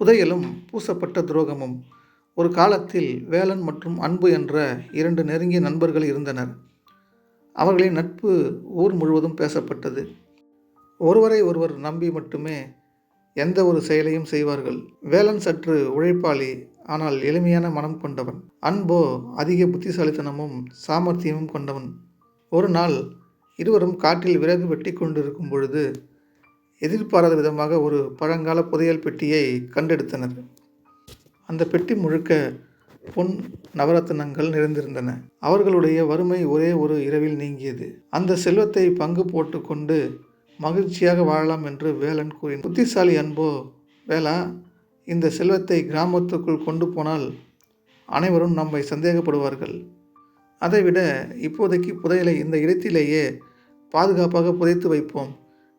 புதையலும் பூசப்பட்ட துரோகமும். ஒரு காலத்தில் வேலன் மற்றும் அன்பு என்ற இரண்டு நெருங்கிய நண்பர்கள் இருந்தனர். அவர்களின் நட்பு ஊர் முழுவதும் பேசப்பட்டது. ஒருவரை ஒருவர் நம்பி மட்டுமே எந்த ஒரு செயலையும் செய்வார்கள். வேலன் சற்று உழைப்பாளி ஆனால் எளிமையான மனம் கொண்டவன். அன்போ அதிக புத்திசாலித்தனமும் சாமர்த்தியமும் கொண்டவன். ஒரு நாள் இருவரும் காட்டில் விறகு வெட்டி கொண்டிருக்கும் பொழுது எதிர்பாராத விதமாக ஒரு பழங்கால புதையல் பெட்டியை கண்டெடுத்தனர். அந்த பெட்டி முழுக்க பொன் நவரத்தினங்கள் நிறைந்திருந்தன. அவர்களுடைய வறுமை ஒரே ஒரு இரவில் நீங்கியது. அந்த செல்வத்தை பங்கு போட்டுக்கொண்டு மகிழ்ச்சியாக வாழலாம் என்று வேலன் கூறினார். புத்திசாலி அன்போ வேலா இந்த செல்வத்தை கிராமத்துக்குள் கொண்டு போனால் அனைவரும் நம்மை சந்தேகப்படுவார்கள். அதைவிட இப்போதைக்கு புதையலை இந்த இடத்திலேயே பாதுகாப்பாக புதைத்து வைப்போம்.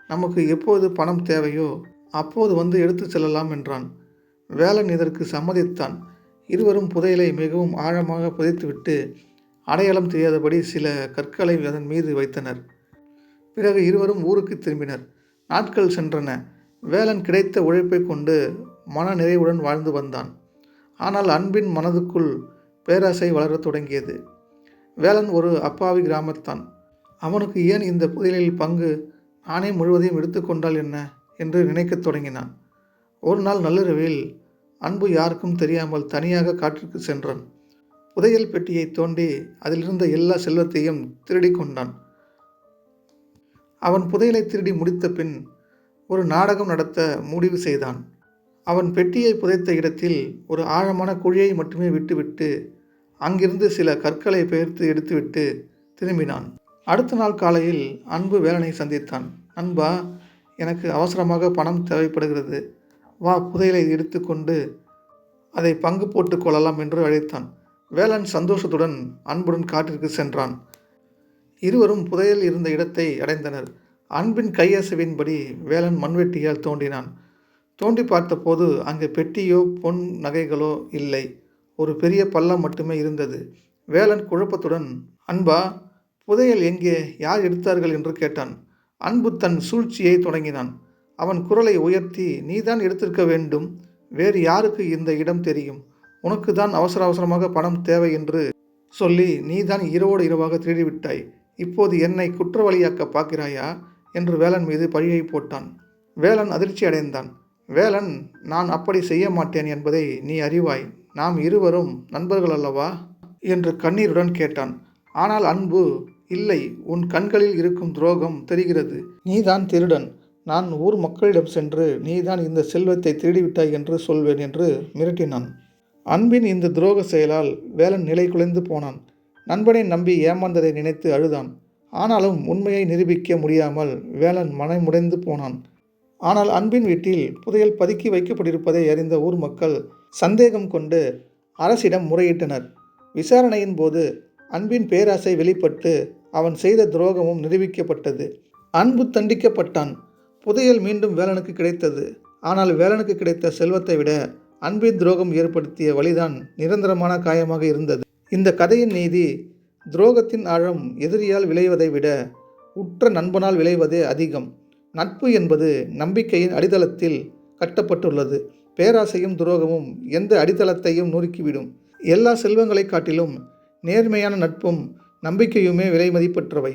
நமக்கு எப்போது பணம் தேவையோ அப்போது வந்து எடுத்துச் செல்லலாம் என்றான். வேலன் இதற்கு சம்மதித்தான். இருவரும் புதையலை மிகவும் ஆழமாக புதைத்துவிட்டு அடையாளம் தெரியாதபடி சில கற்களை அதன் மீது வைத்தனர். பிறகு இருவரும் ஊருக்கு திரும்பினர். நாட்கள் சென்றன. வேலன் கிடைத்த உழைப்பை கொண்டு மன நிறைவுடன் வாழ்ந்து வந்தான். ஆனால் அன்பின் மனதுக்குள் பேராசை வளரத் தொடங்கியது. வேலன் ஒரு அப்பாவி கிராமத்தான். அவனுக்கு ஏன் இந்த புதையலில் பங்கு ஆணை முழுவதையும் எடுத்துக்கொண்டால் என்ன? என்று நினைக்கத் தொடங்கினான். ஒரு நாள் நள்ளிரவில் அன்பு யாருக்கும் தெரியாமல் தனியாக காற்றுக்கு சென்றான். புதையல் பெட்டியை தோண்டி அதிலிருந்த எல்லா செல்வத்தையும் திருடி கொண்டான். அவன் புதையலை திருடி முடித்த பின் ஒரு நாடகம் நடத்த முடிவு செய்தான். அவன் பெட்டியை புதைத்த இடத்தில் ஒரு ஆழமான குழியை மட்டுமே விட்டுவிட்டு அங்கிருந்து சில கற்களை பெயர்த்து எடுத்துவிட்டு திரும்பினான். அடுத்த நாள் காலையில் அன்பு வேலனை சந்தித்தான். அன்பா எனக்கு அவசரமாக பணம் தேவைப்படுகிறது. வா புதையலை எடுத்துக்கொண்டு அதை பங்கு போட்டு கொள்ளலாம் என்று அழைத்தான். வேலன் சந்தோஷத்துடன் அன்புடன் காட்டிற்கு சென்றான். இருவரும் புதையல் இருந்த இடத்தை அடைந்தனர். அன்பின் கையசைவின்படி வேலன் மண்வெட்டியால் தோண்டினான். தோண்டி பார்த்தபோது அங்கே பெட்டியோ பொன் நகைகளோ இல்லை. ஒரு பெரிய பள்ளம் மட்டுமே இருந்தது. வேலன் குழப்பத்துடன் அன்பா புதையல் எங்கே யார் எடுத்தார்கள் என்று கேட்டான். அன்பு தன் சூழ்ச்சியை தொடங்கினான். அவன் குரலை உயர்த்தி நீதான் எடுத்திருக்க வேண்டும். வேறு யாருக்கு இந்த இடம் தெரியும்? உனக்கு தான் அவசர அவசரமாக பணம் தேவை என்று சொல்லி நீதான் இரவோடு இரவாக திருடிவிட்டாய். இப்போது என்னை குற்றவாளியாக்க பார்க்கிறாயா? என்று வேலன் மீது பழியை போட்டான். வேலன் அதிர்ச்சி அடைந்தான். வேலன் நான் அப்படி செய்ய மாட்டேன் என்பதை நீ அறிவாய். நாம் இருவரும் நண்பர்கள் அல்லவா? என்று கண்ணீருடன் கேட்டான். ஆனால் அன்பு இல்லை உன் கண்களில் இருக்கும் துரோகம் தெரிகிறது. நீதான் திருடன். நான் ஊர் மக்களிடம் சென்று நீதான் இந்த செல்வத்தை திருடிவிட்டாய் என்று சொல்வேன் என்று மிரட்டினான். அன்பின் இந்த துரோக செயலால் வேலன் நிலை குலைந்து போனான். நண்பனை நம்பி ஏமாந்ததை நினைத்து அழுதான். ஆனாலும் உண்மையை நிரூபிக்க முடியாமல் வேலன் மனமுடைந்து போனான். ஆனால் அன்பின் வீட்டில் புதையல் பதுக்கி வைக்கப்பட்டிருப்பதை அறிந்த ஊர் மக்கள் சந்தேகம் கொண்டு அரசிடம் முறையிட்டனர். விசாரணையின் போது அன்பின் பேராசை வெளிப்பட்டு அவன் செய்த துரோகமும் நிரூபிக்கப்பட்டது. அன்பு தண்டிக்கப்பட்டான். புதையல் மீண்டும் வேலனுக்கு கிடைத்தது. ஆனால் வேலனுக்கு கிடைத்த செல்வத்தை விட அன்பின் துரோகம் ஏற்படுத்திய வழிதான் நிரந்தரமான காயமாக இருந்தது. இந்த கதையின் நீதி துரோகத்தின் ஆழம் எதிரியால் விளைவதை விட உற்ற நண்பனால் விளைவதே அதிகம். நட்பு என்பது நம்பிக்கையின் அடித்தளத்தில் கட்டப்பட்டுள்ளது. பேராசையும் துரோகமும் எந்த அடித்தளத்தையும் நொறுக்கிவிடும். எல்லா செல்வங்களைக் காட்டிலும் நேர்மையான நட்பும் நம்பிக்கையுமே விலை மதிப்பற்றவை